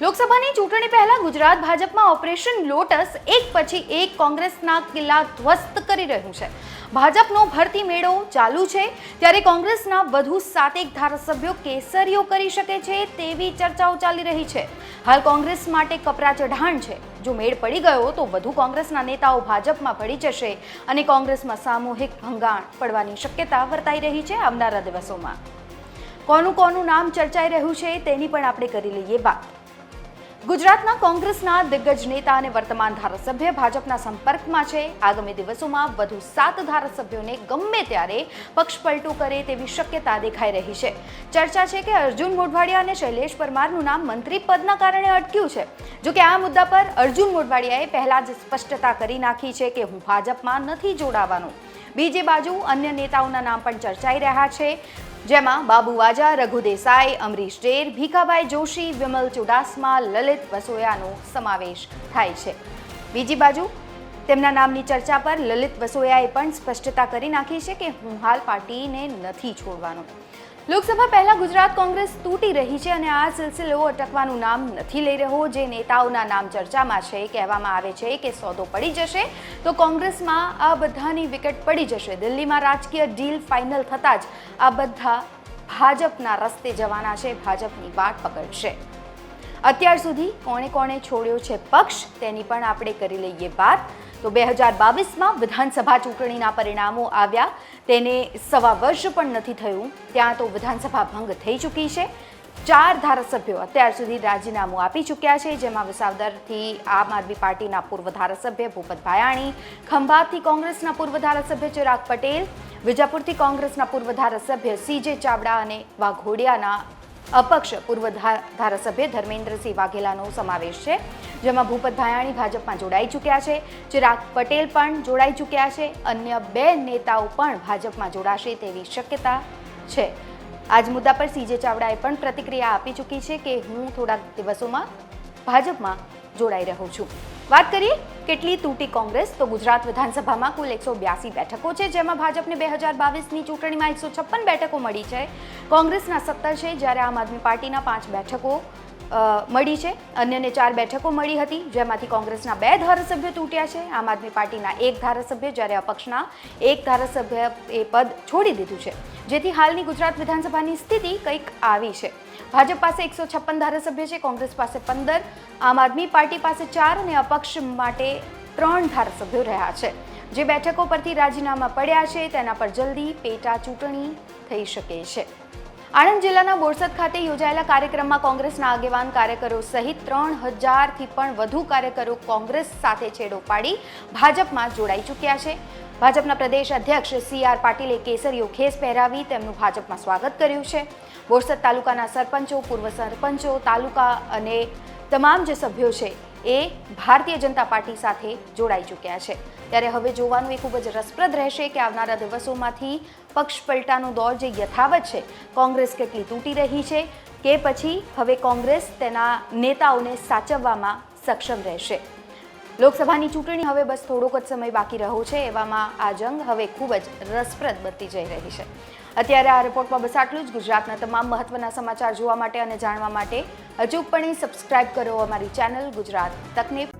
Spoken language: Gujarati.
લોકસભાની ચૂંટણી પહેલા ગુજરાત ભાજપમાં ઓપરેશન લોટસ એક પછી એક કોંગ્રેસના કિલ્લા ધ્વસ્ત કરી રહ્યું છે. ભાજપનો ભરતી મેળો ચાલુ છે. ત્યારે કોંગ્રેસના વધુ સાતેક ધારાસભ્યો કેસરીઓ કરી શકે છે તેવી ચર્ચાઓ ચાલી રહી છે. હાલ કોંગ્રેસ માટે કપરા ચઢાણ છે. જો મેળ પડી ગયો તો વધુ કોંગ્રેસના નેતાઓ ભાજપમાં ભળી જશે અને કોંગ્રેસમાં સામૂહિક ભંગાણ પડવાની શક્યતા વર્તાઈ રહી છે આવનારા દિવસોમાં. કોનું કોનું નામ ચર્ચાઈ રહ્યું છે તેની પણ આપણે કરી લઈએ વાત. ગુજરાતના કોંગ્રેસના દિગ્ગજ નેતા અને વર્તમાન ધારાસભ્ય ભાજપના સંપર્કમાં છે. આગામી દિવસોમાં વધુ સાત ધારાસભ્યોને ગમે ત્યારે પક્ષ કરે તેવી શક્યતા દેખાઈ રહી છે. ચર્ચા છે કે અર્જુન મોઢવાડિયા અને શૈલેષ પરમારનું નામ મંત્રી પદના કારણે અટક્યું છે. જો કે આ મુદ્દા પર અર્જુન મોઢવાડિયાએ પહેલા જ સ્પષ્ટતા કરી નાખી છે કે હું ભાજપમાં નથી જોડાવાનું. બીજી બાજુ અન્ય નેતાઓના નામ પણ ચર્ચાઈ રહ્યા છે. જેમાં બાબુ વાજા, રઘુ દેસાઈ, અમરીશ ડેર, ભીખાભાઈ જોશી, વિમલ ચુડાસમા, લલિત વસોયાનો સમાવેશ થાય છે. બીજી બાજુ, તેમના નામની ચર્ચા પર લલિત વસોયાએ પણ સ્પષ્ટતા કરી નાખી છે કે હું હાલ પાર્ટીને નથી છોડવાનો. લોકસભા પહેલા ગુજરાત કોંગ્રેસ તૂટી રહી છે અને આ સિલસિલો અટકવાનું નામ નથી લઈ રહ્યો. જે નેતાઓના નામ ચર્ચામાં છે, કહેવામાં આવે છે કે સોદો પડી જશે તો કોંગ્રેસમાં આ બધાની વિકેટ પડી જશે. દિલ્હીમાં રાજકીય ડીલ ફાઇનલ થતાં જ આ બધા ભાજપના રસ્તે જવાના છે, ભાજપની વાટ પકડશે. અત્યાર સુધી કોણે કોણે છોડ્યો છે પક્ષ, તેની પણ આપણે કરી લઈએ વાત. તો બે હજાર બાવીસમાં વિધાનસભા ચૂંટણીના પરિણામો આવ્યા. તેને સવા વર્ષ પણ નથી થયું. ત્યાં તો વિધાનસભા ભંગ થઈ ચૂકી છે. ચાર ધારાસભ્યો અત્યાર સુધી રાજીનામું આપી ચૂક્યા છે, જેમાં વિસાવદરથી આમ આદમી પાર્ટીના પૂર્વ ધારાસભ્ય ભૂપત ભાયાણી, ખંભાતથી કોંગ્રેસના પૂર્વ ધારાસભ્ય ચિરાગ પટેલ, વિજાપુરથી કોંગ્રેસના પૂર્વ ધારાસભ્ય સીજે ચાવડા અને વાઘોડિયાના અપક્ષ પૂર્વ ધારાસભ્ય ધર્મેન્દ્રસિંહ વાઘેલાનો સમાવેશ છે, જેમાં ભૂપત ભાયાણી ભાજપમાં જોડાઈ ચૂક્યા છે, ચિરાગ પટેલ પણ જોડાઈ ચૂક્યા છે, અન્ય બે નેતાઓ પણ ભાજપમાં જોડાશે તેવી શક્યતા છે. આજ મુદ્દા પર સીજે ચાવડાએ પણ પ્રતિક્રિયા આપી ચૂકી છે કે હું થોડાક દિવસોમાં ભાજપમાં જોડાઈ રહ્યો છું. વાત કરીએ, કેટલી તૂટી કોંગ્રેસ? તો ગુજરાત વિધાનસભામાં કુલ એકસો બ્યાસી બેઠકો છે, જેમાં ભાજપને બે હજાર બાવીસની ચૂંટણીમાં એકસો છપ્પન બેઠકો મળી છે. કોંગ્રેસના સત્તર છે, જ્યારે આમ આદમી પાર્ટીના પાંચ બેઠકો. મળી છે. અન્યને ચાર બેઠકો મળી હતી, જેમાંથી કોંગ્રેસના બે ધારાસભ્ય તૂટ્યા છે. આમ આદમી પાર્ટીના એક ધારાસભ્ય, જ્યારે અપક્ષના એક ધારાસભ્ય એ પદ છોડી દીધું છે. જેથી હાલની ગુજરાત વિધાનસભાની સ્થિતિ કંઈક આવી છે. ભાજપ પાસે એકસો છપ્પન ધારાસભ્ય છે, કોંગ્રેસ પાસે પંદર, આમ આદમી પાર્ટી પાસે ચાર અને અપક્ષ માટે ત્રણ ધારાસભ્યો રહ્યા છે. જે બેઠકો પરથી રાજીનામા પડ્યા છે, તેના પર જલ્દી પેટા ચૂંટણી થઈ શકે છે. આણંદ જિલ્લાના બોરસદ ખાતે યોજાયેલા કાર્યક્રમમાં કોંગ્રેસના આગેવાન કાર્યકરો સહિત ત્રણ હજારથી પણ વધુ કાર્યકરો કોંગ્રેસ સાથે છેડો પાડી ભાજપમાં જોડાઈ ચૂક્યા છે. ભાજપના પ્રદેશ અધ્યક્ષ સી આર પાટીલે કેસરીઓ ખેસ પહેરાવી તેમનું ભાજપમાં સ્વાગત કર્યું છે. બોરસદ તાલુકાના સરપંચો, પૂર્વ સરપંચો, તાલુકા અને તમામ જે સભ્યો છે એ ભારતીય જનતા પાર્ટી સાથે જોડાઈ ચૂક્યા છે. ત્યારે હવે જોવાનું એ ખૂબ જ રસપ્રદ રહેશે કે આવનારા દિવસોમાંથી પક્ષ પલટાનો દોર જે યથાવત છે, કોંગ્રેસ કેટલી તૂટી રહી છે કે પછી હવે કોંગ્રેસ તેના નેતાઓને સાચવવામાં સક્ષમ રહેશે. લોકસભાની ચૂંટણી હવે બસ થોડોક જ સમય બાકી રહ્યો છે, એવામાં આ જંગ હવે ખૂબ જ રસપ્રદ બનતી જઈ રહી છે. અત્યારે આ રિપોર્ટમાં બસ આટલું જ. ગુજરાતના તમામ મહત્વના સમાચાર જોવા માટે અને જાણવા માટે અચૂકપણે સબસ્ક્રાઇબ કરો અમારી ચેનલ ગુજરાત તકનીફ.